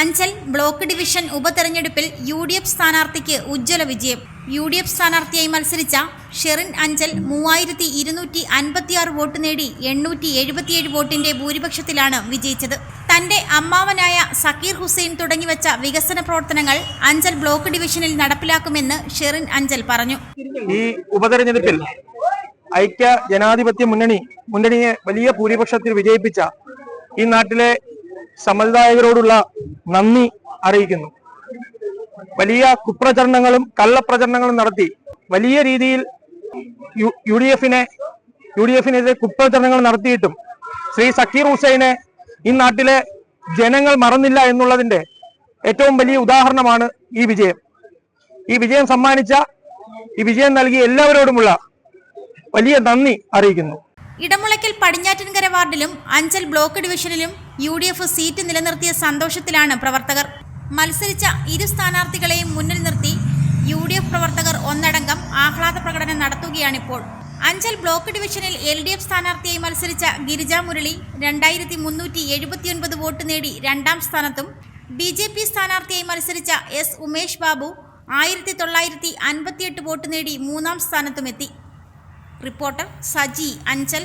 Anchal block division ഉപതെരഞ്ഞെടുപ്പിൽ U D F സ്ഥാനാർത്ഥിക്ക് ഉജ്ജ്വല വിജയം. യു ഡി എഫ് സ്ഥാനാർത്ഥിയായി മത്സരിച്ച ഷെറിൻ അഞ്ചൽ മൂവായിരത്തി ഇരുന്നൂറ്റി അൻപത്തിയാറ് വോട്ട് നേടി എണ്ണൂറ്റി എഴുപത്തിയേഴ് വോട്ടിന്റെ ഭൂരിപക്ഷത്തിലാണ് വിജയിച്ചത്. തന്റെ അമ്മാവനായ സക്കീർ ഹുസൈൻ തുടങ്ങിവച്ച വികസന പ്രവർത്തനങ്ങൾ അഞ്ചൽ ബ്ലോക്ക് ഡിവിഷനിൽ നടപ്പിലാക്കുമെന്ന് ഷെറിൻ അഞ്ചൽ പറഞ്ഞു. ഈ ഉപതെരഞ്ഞെടുപ്പിൽ ഐക്യ ജനാധിപത്യ മുന്നണി മുന്നണിയെ വലിയ ഭൂരിപക്ഷത്തിൽ വിജയിപ്പിച്ച ഈ നാട്ടിലെ സമ്മതിദായകരോടുള്ള നന്ദി അറിയിക്കുന്നു. വലിയ കുപ്രചരണങ്ങളും കള്ളപ്രചരണങ്ങളും നടത്തി വലിയ രീതിയിൽ യു- ഡി എഫിനെ യു ഡി എഫിനെതിരെ കുപ്രചരണങ്ങൾ നടത്തിയിട്ടും ശ്രീ സക്കീർ ഹുസൈനെ ഈ നാട്ടിലെ ജനങ്ങൾ മറന്നില്ല എന്നുള്ളതിന്റെ ഏറ്റവും വലിയ ഉദാഹരണമാണ് ഈ വിജയം. ഈ വിജയം സമ്മാനിച്ച ഈ വിജയം നൽകിയ എല്ലാവരോടുമുള്ള വലിയ നന്ദി അറിയിക്കുന്നു. ഇടമുളയ്ക്കൽ പടിഞ്ഞാറ്റിൻകര വാർഡിലും അഞ്ചൽ ബ്ലോക്ക് ഡിവിഷനിലും യു ഡി എഫ് സീറ്റ് നിലനിർത്തിയ സന്തോഷത്തിലാണ് പ്രവർത്തകർ. മത്സരിച്ച ഇരു സ്ഥാനാർത്ഥികളെയും മുന്നിൽ നിർത്തി യു ഡി എഫ് പ്രവർത്തകർ ഒന്നടങ്കം ആഹ്ലാദ പ്രകടനം നടത്തുകയാണിപ്പോൾ. അഞ്ചൽ ബ്ലോക്ക് ഡിവിഷനിൽ എൽ ഡി എഫ് സ്ഥാനാർത്ഥിയായി മത്സരിച്ച ഗിരിജ മുരളി രണ്ടായിരത്തി മുന്നൂറ്റി എഴുപത്തിയൊൻപത് വോട്ട് നേടി രണ്ടാം സ്ഥാനത്തും ബി ജെ പി സ്ഥാനാർത്ഥിയായി മത്സരിച്ച എസ് ഉമേഷ് ബാബു ആയിരത്തി തൊള്ളായിരത്തി അൻപത്തിയെട്ട് വോട്ട് നേടി മൂന്നാം സ്ഥാനത്തുമെത്തി. റിപ്പോർട്ടർ സജി അഞ്ചൽ.